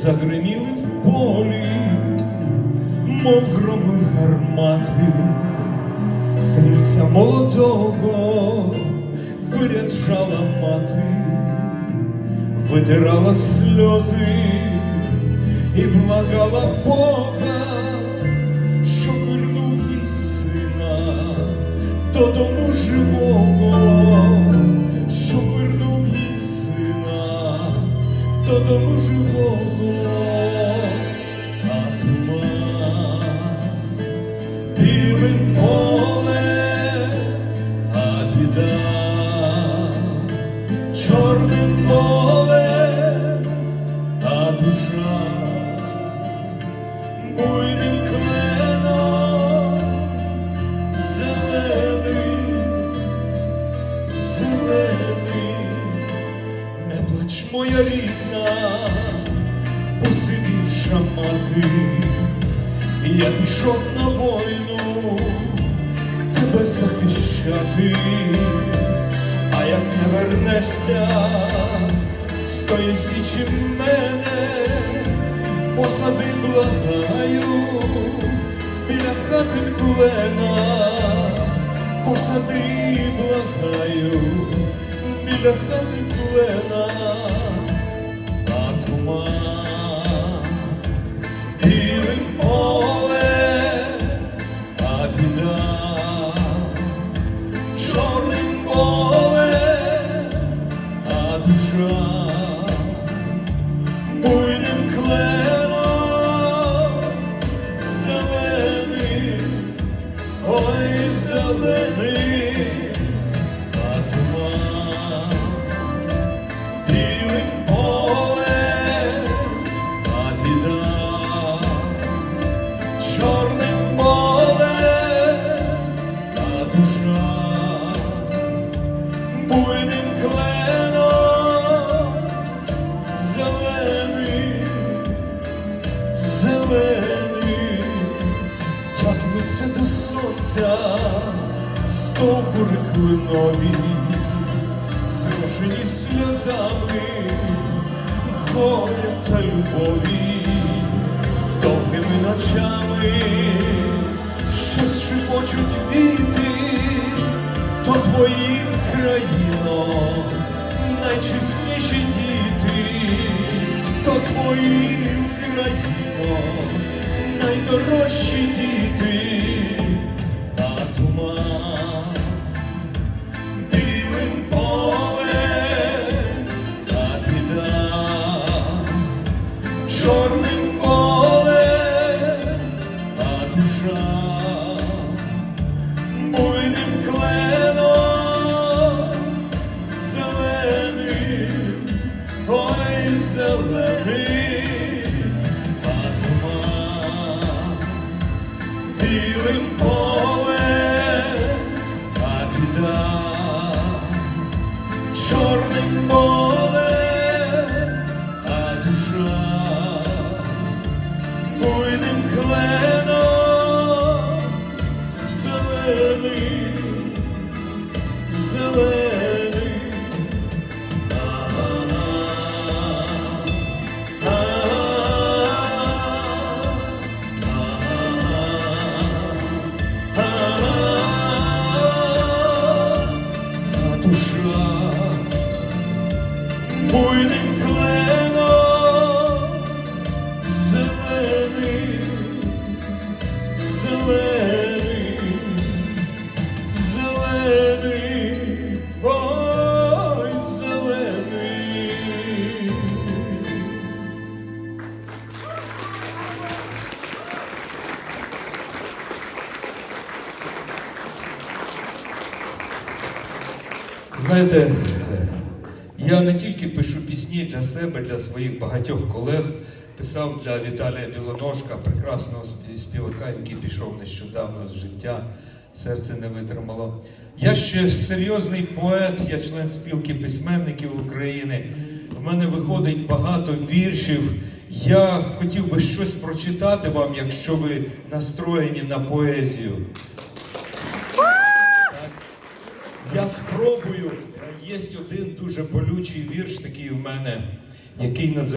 загриміли в полі, мов громи гармати, стрільця молодого виряджала мати, витирала сльози і благала Бога, що вернув їй сина додому. Додому живого, а туман білим поле, а біда чорним поле, а душа не моя рідна, посивівша мати. Я пішов на війну тебе захищати, а як не вернешся з тої січі мене, посади благаю біля хати клена, посади благаю біля хати клена, а туман білим поле, а біда чорним поле, а душа буйним кленом зелений, ой, зелений, тягнуться до сонця стовбури клинові, зрошені сльозами горя та любові. Довгими ночами, щось шепочуть віти, то твої країно, найчесніші діти, то твої країно, найдорожчі чорним поле, а душа буйним кленом. Зелений, ой, зелений, а туман білим поле, а біда silly. Знаєте, я не тільки пишу пісні для себе, для своїх багатьох колег, писав для Віталія Білоножка, прекрасного співака, який пішов нещодавно з життя, серце не витримало. Я ще серйозний поет, я член спілки письменників України. В мене виходить багато віршів. Я хотів би щось прочитати вам, якщо ви настроєні на поезію. Я спробую. Є один дуже болючий вірш такий у мене, який називається.